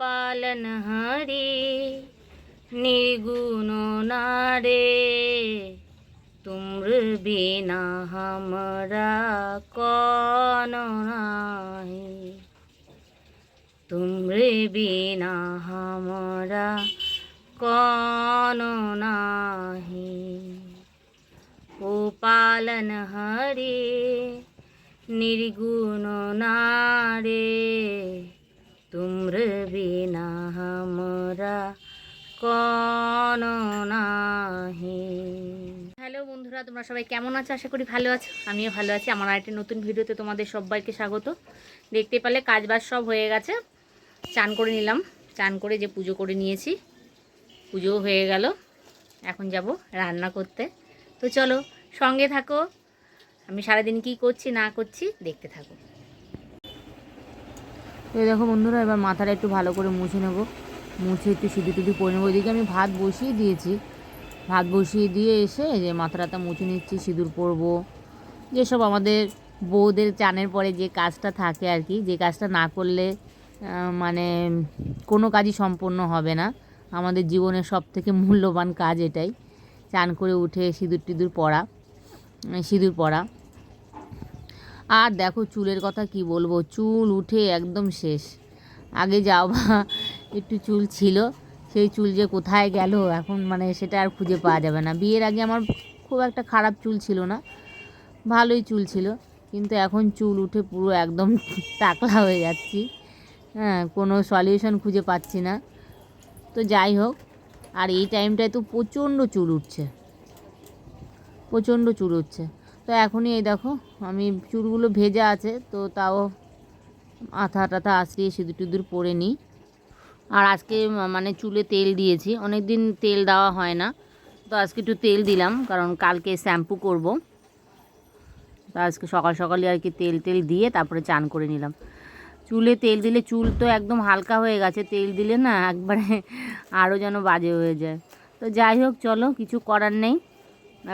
পালনহারে निर्गुण नारे तुम्र बिना हमरा कौन नाही तुम्रे बिना हमरा कौन नाही ओ पालन हरे निर्गुण नारे तुम्र না আমরা কোন নাহি। হ্যালো বন্ধুরা, তোমরা সবাই কেমন আছো? আশা করি ভালো আছো। আমিও ভালো আছি। আমার আরেকটি নতুন ভিডিওতে তোমাদের সবাইকে স্বাগত। দেখতে পেলে কাজ বাজ সব হয়ে গেছে। চান করে নিলাম। চান করে যে পুজো করে নিয়েছি পুজো হয়ে গেল। এখন যাব রান্না করতে। তো চলো সঙ্গে থাকো। আমি সারাদিন কি করছি, না করছি, দেখতে থাকো। এই দেখো বন্ধুরা, এবার মাথাটা একটু ভালো করে মুছে নেব। মুছে একটু সিঁদুর টুদুর পরে নেব। ওইদিকে আমি ভাত বসিয়ে দিয়েছি। ভাত বসিয়ে দিয়ে এসে যে মাথাটা মুছে নিচ্ছি, সিঁদুর পরবো। যেসব আমাদের বউদের চানের পরে যে কাজটা থাকে আর কি, যে কাজটা না করলে মানে কোনো কাজই সম্পন্ন হবে না। আমাদের জীবনের সব থেকে মূল্যবান কাজ এটাই। চান করে উঠে সিঁদুর টিঁদুর পরা সিঁদুর পরা আর দেখো চুলের কথা কি বলব? চুল উঠে একদম শেষ। আগে যাও বা, একটু চুল ছিল, সেই চুল যে কোথায় গেল এখন মানে সেটা আর খুঁজে পাওয়া যাবে না। বিয়ের আগে আমার খুব একটা খারাপ চুল ছিল না, ভালোই চুল ছিল, কিন্তু এখন চুল উঠে পুরো একদম টাকলা হয়ে যাচ্ছি। হ্যাঁ কোনো সলিউশন খুঁজে পাচ্ছি না। তো যাই হোক, আর এই টাইমটায় তো প্রচণ্ড চুল উঠছে। প্রচণ্ড চুল উঠছে। তো এখনই এই দেখো, আমি চুলগুলো ভেজা আছে, তো তাও মাথা টাথা আশ্রিয়ে সিঁদুর টিঁদুর পরে নিই। আর আজকে মানে চুলে তেল দিয়েছি অনেক দিন তেল দেওয়া হয় না, তো আজকে একটু তেল দিলাম, কারণ কালকে শ্যাম্পু করব। তো আজকে সকাল সকালে আর কি তেল তেল দিয়ে তারপরে চান করে নিলাম। চুলে তেল দিলে চুল তো একদম হালকা হয়ে গেছে, তেল দিলে না একবারে আরও যেন বাজে হয়ে যায়। তো যাই হোক, চলো, কিছু করার নেই।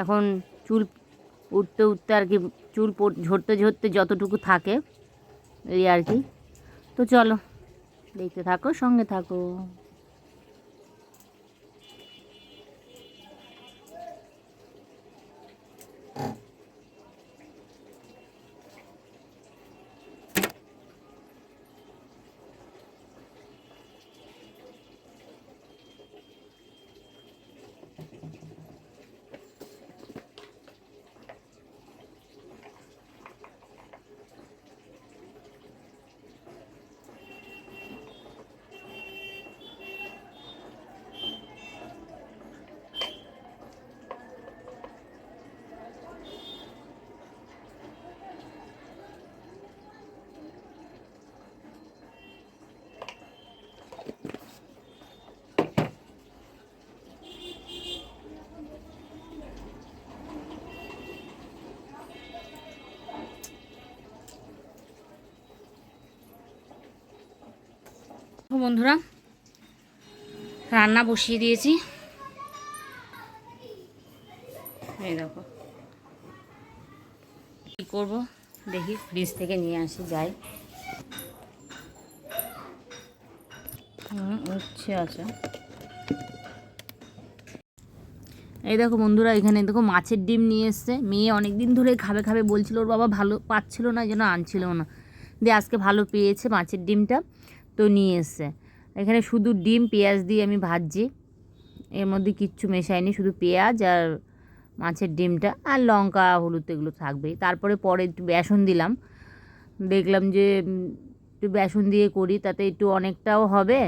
এখন চুল উঠতে উঠতে আর কি চুল ঝরতে ঝরতে যতটুকু থাকে, এই আর কি। তো চলো, দেখতে থাকো, সঙ্গে থাকো। তো বন্ধুরা, রান্না বসিয়ে দিয়েছি। এই দেখো। কী করব? দেখি ফ্রিজ থেকে নিয়ে আসি, যাই। হুম, উচ্ছে আছে। এই দেখো বন্ধুরা, এখানে দেখো মাছের ডিম নিয়ে এসছে। মেয়ে অনেক দিন ধরে খাবে খাবে বলছিল, ওর বাবা ভালো পাচ্ছিল না, যেন আনছিল না। দিয়ে আজকে ভালো পেয়েছে মাছের ডিমটা। তো নিয়ে এসছে। এখানে শুধু ডিম, পেঁয়াজ দিয়ে আমি ভাজছি। এর মধ্যে কিচ্ছু মেশাইনি, শুধু পেঁয়াজ আর মাছের ডিমটা আর লঙ্কা, হলুদ, এগুলো থাকবেই। তারপরে পরে একটু বেসন দিলাম। দেখলাম যে একটু বেসন দিয়ে করি, তাতে একটু অনেকটাও হবে।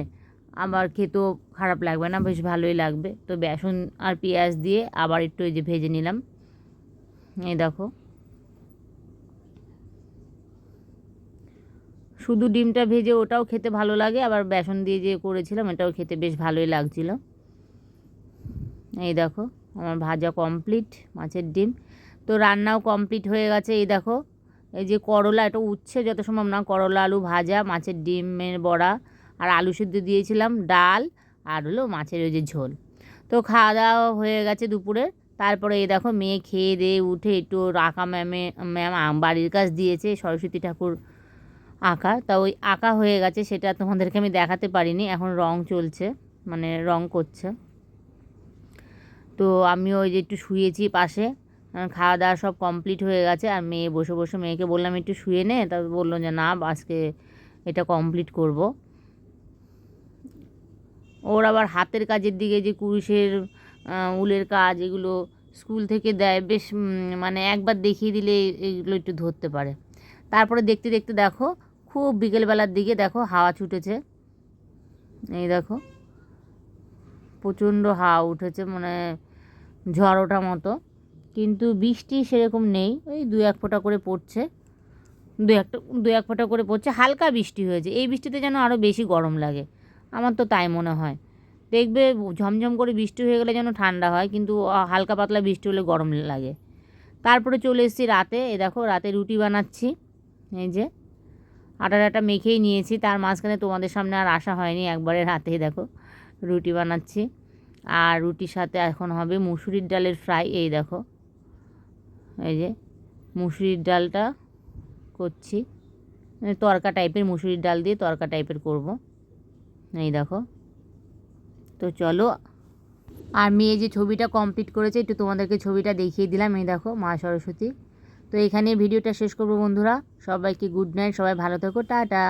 আবার খেতেও খারাপ লাগবে না, বেশ ভালোই লাগবে। তো বেসন আর পেঁয়াজ দিয়ে আবার একটু এই যে ভেজে নিলাম। এই দেখো। শুধু ডিমটা ভেজে ওটাও খেতে ভালো লাগে, আবার বেসন দিয়ে যে করেছিলাম এটাও খেতে বেশ ভালোই লাগছিল। এই দেখো, আমার ভাজা কমপ্লিট, মাছের ডিম। তো রান্নাও কমপ্লিট হয়ে গেছে, এই দেখো। এই যে করলা, এটা উচ্ছে যত সম্ভব না, করলা, আলু ভাজা, মাছের ডিমের বড়া আর আলু সিদ্ধ দিয়েছিলাম, ডাল আর হলো মাছের ওই যে ঝোল। তো খাওয়া দাওয়া হয়ে গেছে দুপুরে। তারপরে এই দেখো, মেয়ে খেয়ে দিয়ে উঠে একটু আঁকা ম্যামে, ম্যাম বাড়ির কাজ দিয়েছে, সরস্বতী ঠাকুর আঁকা। তা ওই আঁকা হয়ে গেছে সেটা তোমাদেরকে আমি দেখাতে পারিনি। এখন রং চলছে মানে রং করছে। তো আমি ওই যে একটু শুয়েছি পাশে খাওয়া দাওয়া সব কমপ্লিট হয়ে গেছে। আর মেয়ে বসে বসে মেয়েকে বললাম একটু শুয়ে নে। তা বলল যে না আজকে এটা কমপ্লিট করব। ওর আবার হাতের কাজের দিকে যে কুরুশের আহ, উলের কাজ এগুলো স্কুল থেকে দেয় বেশ মানে একবার দেখিয়ে দিলে এগুলো একটু ধরতে পারে। তারপরে দেখতে দেখতে দেখো খুব বিকেলবেলার দিকে দেখো হাওয়া ছুটেছে। এই দেখো, প্রচণ্ড হাওয়া উঠেছে মানে ঝড় ওঠা মতো। কিন্তু বৃষ্টি সেরকম নেই, ওই দু এক ফোঁটা করে পড়ছে। দু একটা দু এক ফোঁটা করে পড়ছে, হালকা বৃষ্টি হয়েছে। এই বৃষ্টিতে যেন আরও বেশি গরম লাগে, আমার তো তাই মনে হয়। দেখবে ঝমঝম করে বৃষ্টি হয়ে গেলে যেন ঠান্ডা হয়, কিন্তু হালকা পাতলা বৃষ্টি হলে গরম লাগে। তারপরে চলে এসেছি রাতে এ দেখো রাতে রুটি বানাচ্ছি, এই যে। আটা আটা মেখেই নিয়েছি, তার মাঝখানে তোমাদের সামনে আর আসা হয়নি একবারে রাতেই দেখো, রুটি বানাচ্ছি। আর রুটির সাথে এখন হবে মুসুরির ডালের ফ্রাই, এই দেখো, এই যে মুসুরির ডালটা করছি। মানে তরকা টাইপের, মুসুরির ডাল দিয়ে তরকা টাইপের করব, এই দেখো। তো চলো, আর মেয়ে যে ছবিটা কমপ্লিট করেছে, একটু তোমাদেরকে ছবিটা দেখিয়ে দিলাম, এই দেখো, মা সরস্বতী। তো এখানে ভিডিওটা শেষ করব বন্ধুরা। সবাইকে গুড নাইট সবাই ভালো থেকো টাটা।